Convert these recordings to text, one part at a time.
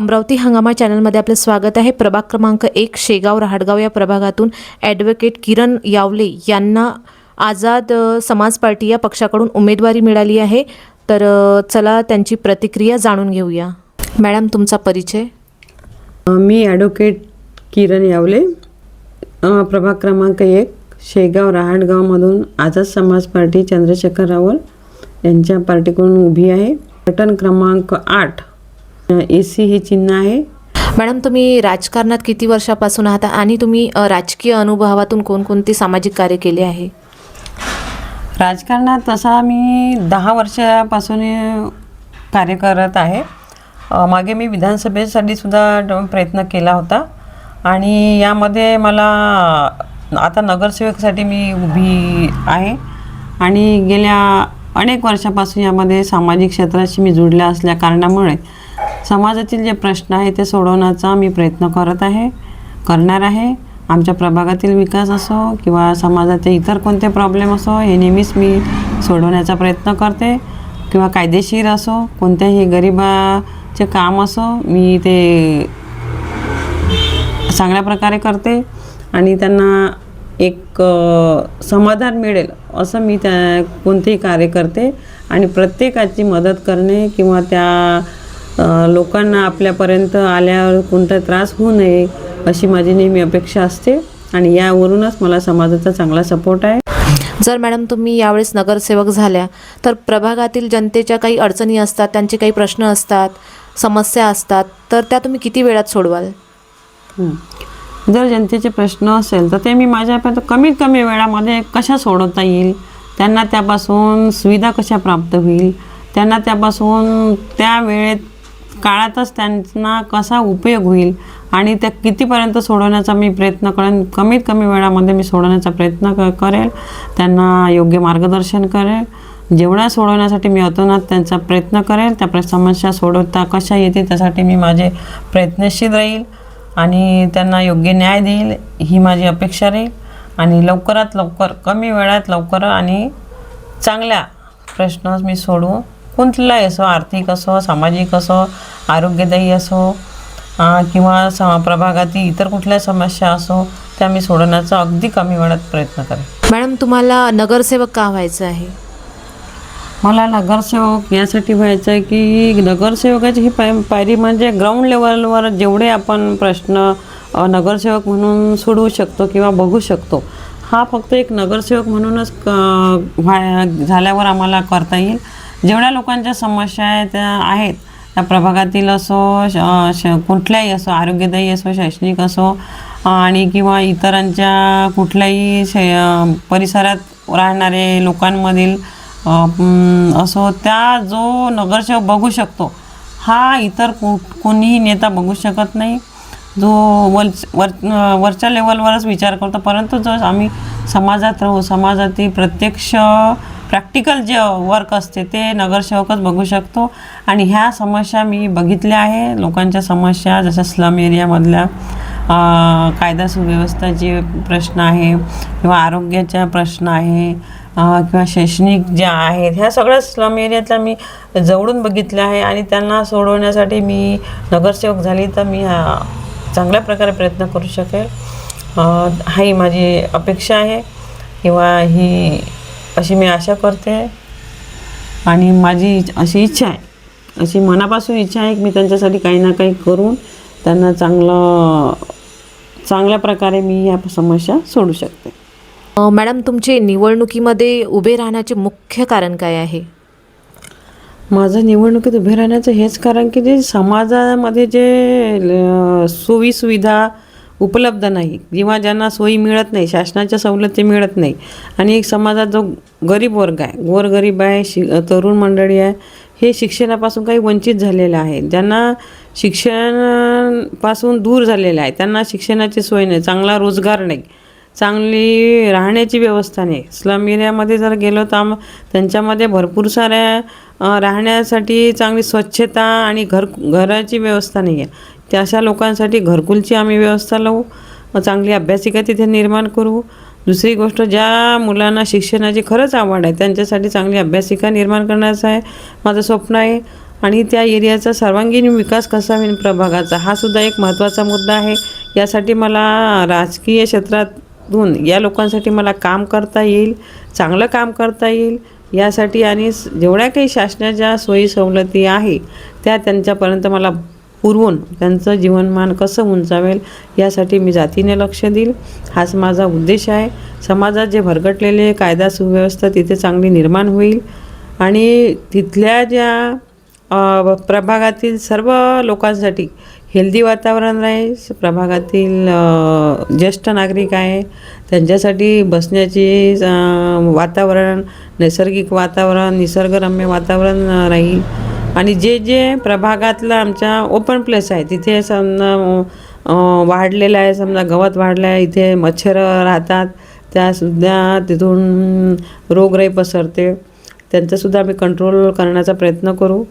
अमरावती हंगामा चॅनलमध्ये आपलं स्वागत आहे. प्रभाग क्रमांक एक शेगाव रहाटगाव या प्रभागातून ॲडव्होकेट किरण यावले यांना आझाद समाज पार्टी या पक्षाकडून उमेदवारी मिळाली आहे. तर चला त्यांची प्रतिक्रिया जाणून घेऊया. मॅडम तुमचा परिचय? मी ॲडव्होकेट किरण यावले. प्रभाग क्रमांक एक शेगाव रहाटगावमधून आझाद समाज पार्टी चंद्रशेखर रावल यांच्या पार्टीकडून उभी आहे. बटन क्रमांक आठ ए सी हे चिन्ह आहे. मॅडम तुम्ही राजकारणात किती वर्षापासून आहात आणि तुम्ही राजकीय अनुभवातून कोणकोणते सामाजिक कार्य केले आहे? राजकारणात तसा मी दहा वर्षापासून कार्य करत आहे. मागे मी विधानसभेसाठी सुद्धा प्रयत्न केला होता. आणि यामध्ये मला आता नगरसेवकसाठी मी उभी आहे. आणि गेल्या अनेक वर्षापासून यामध्ये सामाजिक क्षेत्राशी मी जुडल्या असल्या कारणामुळे समाजातील जे प्रश्न आहे ते सोडवण्याचा मी प्रयत्न करत आहे करणार आहे. आमच्या प्रभागातील विकास असो किंवा समाजाचे इतर कोणते प्रॉब्लेम असो हे नेहमीच मी सोडवण्याचा प्रयत्न करते. किंवा कायदेशीर असो कोणत्याही गरिबाचे काम असो मी ते चांगल्या प्रकारे करते. आणि त्यांना एक समाधान मिळेल असं मी त्या कोणतेही कार्य करते. आणि प्रत्येकाची मदत करणे किंवा त्या लोकांना आपल्यापर्यंत आल्यावर कोणता त्रास होऊ नये अशी माझी नेहमी अपेक्षा असते आणि यावरूनच मला समाजाचा चांगला सपोर्ट आहे. जर मॅडम तुम्ही यावेळेस नगरसेवक झाल्या तर प्रभागातील जनतेच्या काही अडचणी असतात त्यांचे काही प्रश्न असतात समस्या असतात तर त्या तुम्ही किती वेळात सोडवाल. जर जनतेचे प्रश्न असेल तर ते मी माझ्यापर्यंत कमीत कमी वेळामध्ये कशा सोडवता येईल? त्यांना त्यापासून सुविधा कशा प्राप्त होईल? त्यांना त्यापासून त्या वेळेत काळातच त्यांना कसा उपयोग होईल आणि त्या कितीपर्यंत सोडवण्याचा मी प्रयत्न करेन कमीत कमी वेळामध्ये मी सोडवण्याचा प्रयत्न क करेल त्यांना योग्य मार्गदर्शन करेल. जेवढा सोडवण्यासाठी मी अतोनात त्यांचा प्रयत्न करेल त्या समस्या सोडवता कशा येतील त्यासाठी मी माझे प्रयत्नशील राहील आणि त्यांना योग्य न्याय देईल ही माझी अपेक्षा राहील. आणि लवकरात लवकर कमी वेळात लवकर आणि चांगल्या प्रश्न मी सोडवू कोणताही असो आर्थिक असो सामाजिक असो आरोग्यदायी असो किंवा स प्रभागातील इतर कुठल्या समस्या असो त्या मी सोडवण्याचा अगदी कमी वेळात प्रयत्न करेन. मॅडम तुम्हाला नगरसेवक का व्हायचं आहे? मला नगरसेवक यासाठी व्हायचं आहे की नगरसेवकाची ही पाय पायरी म्हणजे ग्राउंड लेवलवर जेवढे आपण प्रश्न नगरसेवक म्हणून सोडवू शकतो किंवा बघू शकतो हा फक्त एक नगरसेवक म्हणूनच व्हाय झाल्यावर आम्हाला करता येईल. जेवढ्या लोकांच्या समस्या आहेत त्या आहेत. त्या प्रभागातील असो श श कुठल्याही असो आरोग्यदायी असो शैक्षणिक असो आणि किंवा इतरांच्या कुठल्याही शे परिसरात राहणारे लोकांमधील असो त्या जो नगरसेवक बघू शकतो हा इतर कु कोणीही नेता बघू शकत नाही. जो वर वर वरच्या लेवलवरच विचार करतो. परंतु जो आम्ही समाजात राहू समाजातील प्रत्यक्ष प्रॅक्टिकल जे वर्क असते ते नगरसेवकच बघू शकतो. आणि ह्या समस्या मी बघितल्या आहे. लोकांच्या समस्या जशा स्लम एरियामधल्या कायदा सुव्यवस्थाचे प्रश्न आहे किंवा आरोग्याचा प्रश्न आहे किंवा शैक्षणिक ज्या आहेत ह्या सगळ्या स्लम एरियातल्या मी जवळून बघितल्या आहे. आणि त्यांना सोडवण्यासाठी मी नगरसेवक झाली तर मी चांगल्या प्रकारे प्रयत्न करू शकेल. अ, ही माझी अपेक्षा आहे किंवा ही अशी मी आशा करते. आणि माझी अशी इच्छा आहे अशी मनापासून इच्छा आहे की मी त्यांच्यासाठी काही ना काही करून त्यांना चांगलं चांगल्या प्रकारे मी या समस्या सोडू शकते. मॅडम तुमचे निवडणुकीमध्ये उभे राहण्याचे मुख्य कारण काय आहे? माझं निवडणुकीत उभे राहण्याचं हेच कारण की जे समाजामध्ये जे ल- सोयीसुविधा उपलब्ध नाही किंवा ज्यांना सोयी मिळत नाही शासनाच्या सवलती मिळत नाही आणि एक समाजात जो गरीब वर्ग आहे गोरगरीब आहे शि तरुण मंडळी आहे हे शिक्षणापासून काही वंचित झालेलं आहे ज्यांना शिक्षणापासून दूर झालेलं आहे त्यांना शिक्षणाची सोय नाही चांगला रोजगार नाही. चांगली राहण्याची व्यवस्था नाही. स्लम एरियामध्ये जर गेलो तर आम त्यांच्यामध्ये भरपूर साऱ्या राहण्यासाठी चांगली स्वच्छता आणि घर घराची व्यवस्था नाही आहे त्या अशा लोकांसाठी घरकुलची आम्ही व्यवस्था लावू चांगली अभ्यासिका तिथे निर्माण करू. दुसरी गोष्ट ज्या मुलांना शिक्षणाची खरंच आवड आहे त्यांच्यासाठी चांगली अभ्यासिका निर्माण करण्याचं आहे माझं स्वप्न आहे. आणि त्या एरियाचा सर्वांगीण विकास कसा होईल प्रभागाचा हा सुद्धा एक महत्त्वाचा मुद्दा आहे. यासाठी मला राजकीय क्षेत्रात क्षेत्रातून या लोकांसाठी मला काम करता येईल चांगलं काम करता येईल. यासाठी आणि जेवढ्या काही शासनाच्या सोयी सवलती आहे त्या त्यांच्यापर्यंत मला पुरवून त्यांचं जीवनमान कसं उंचावेल यासाठी मी जातीने लक्ष देईल. हाच माझा उद्देश आहे. समाजात जे भरगटलेले कायदा सुव्यवस्था तिथे चांगली निर्माण होईल. आणि तिथल्या ज्या प्रभागातील सर्व लोकांसाठी हेल्दी वातावरण राहील प्रभागातील ज्येष्ठ नागरिक आहे त्यांच्यासाठी बसण्याची वातावरण नैसर्गिक वातावरण निसर्गरम्य वातावरण राहील. आणि जे जे प्रभागातलं आमच्या ओपन प्लेस आहे तिथे समजा वाढलेलं आहे समजा गवत वाढलं आहे इथे मच्छर राहतात त्यासुद्धा तिथून रोगराई पसरते. त्यांचासुद्धा आम्ही कंट्रोल करण्याचा प्रयत्न करू.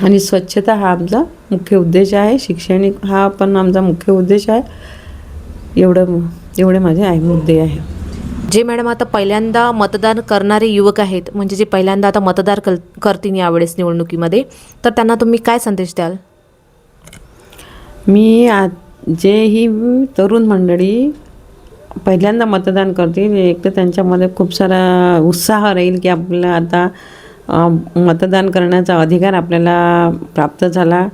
आणि स्वच्छता हा आमचा मुख्य उद्देश आहे. शैक्षणिक हा पण आमचा मुख्य उद्देश आहे. एवढं एवढे माझे आहे मुद्दे आहे. जे मॅडम आता पहिल्यांदा मतदान करणारे युवक आहेत म्हणजे जे पहिल्यांदा आता मतदार कल करतील यावेळेस निवडणुकीमध्ये तर त्यांना तुम्ही काय संदेश द्याल? मी आ जे ही तरुण मंडळी पहिल्यांदा मतदान करतील एक तर त्यांच्यामध्ये खूप सारा उत्साह राहील की आपल्याला आता मतदान करण्याचा अधिकार आपल्याला प्राप्त झाला.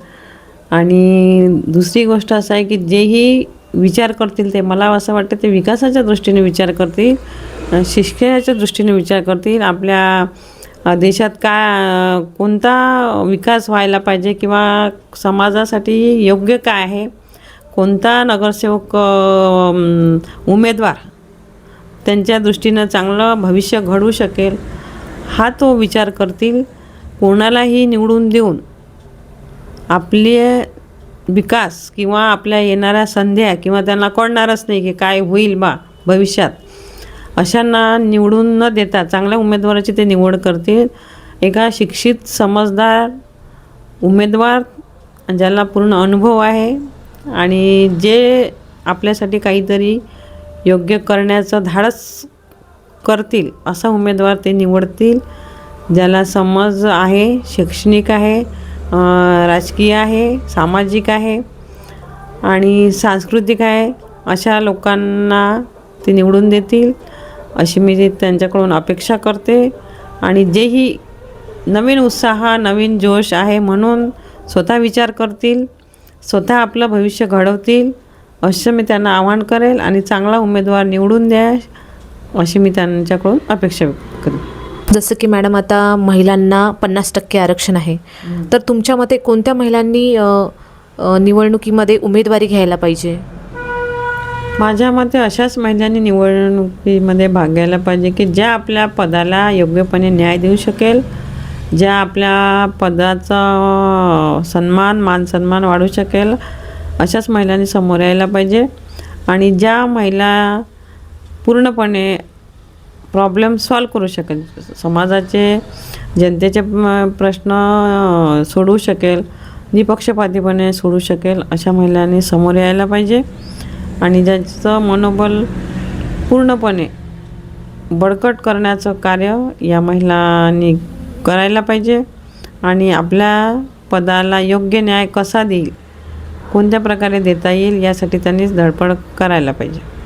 आणि दुसरी गोष्ट असं आहे की जेही विचार करतील ते मला असं वाटतं ते विकासाच्या दृष्टीने विचार करतील शिक्षणाच्या दृष्टीने विचार करतील. आपल्या देशात काय कोणता विकास व्हायला पाहिजे किंवा समाजासाठी योग्य काय आहे? कोणता नगरसेवक उमेदवार त्यांच्या दृष्टीनं चांगलं भविष्य घडू शकेल? हा तो विचार करतील कोणालाही निवडून देऊन आपले विकास किंवा आपल्या येणाऱ्या संध्या किंवा त्यांना कळणारच नाही की काय होईल बा भविष्यात अशांना निवडून न देता चांगल्या उमेदवाराची ते निवड करतील. एका शिक्षित समजदार उमेदवार ज्याला पूर्ण अनुभव आहे आणि जे आपल्यासाठी काहीतरी योग्य करण्याचं धाडस करतील असा उमेदवार ते निवडतील ज्याला समज आहे शैक्षणिक आहे राजकीय आहे सामाजिक आहे आणि सांस्कृतिक आहे अशा लोकांना ते निवडून देतील. अशी मी त्यांच्याकडून अपेक्षा करते आणि जेही नवीन उत्साह नवीन जोश आहे म्हणून स्वतः विचार करतील स्वतः आपलं भविष्य घडवतील असं मी त्यांना आवाहन करेल आणि चांगला उमेदवार निवडून द्या. अशी मी त्यांच्याकडून अपेक्षा व्यक्त करेन. जसं की मॅडम आता महिलांना पन्नास टक्के आरक्षण आहे. तर तुमच्या मते कोणत्या महिलांनी निवडणुकीमध्ये उमेदवारी घ्यायला पाहिजे? माझ्या मते अशाच महिलांनी निवडणुकीमध्ये भाग घ्यायला पाहिजे की ज्या आपल्या पदाला योग्यपणे न्याय देऊ शकेल ज्या आपल्या पदाचा सन्मान मान सन्मान वाढू शकेल अशाच महिलांनी समोर यायला पाहिजे. आणि ज्या महिला पूर्णपणे प्रॉब्लेम सॉल्व करू शकेल. समाजाचे जनतेचे प्रश्न सोडवू शकेल निपक्षपातीपणे सोडू शकेल अशा महिलांनी समोर यायला पाहिजे. आणि ज्यांचं मनोबल पूर्णपणे बळकट करण्याचं कार्य या महिलांनी करायला पाहिजे. आणि आपल्या पदाला योग्य न्याय कसा देईल कोणत्या प्रकारे देता येईल यासाठी त्यांनीच धडपड करायला पाहिजे.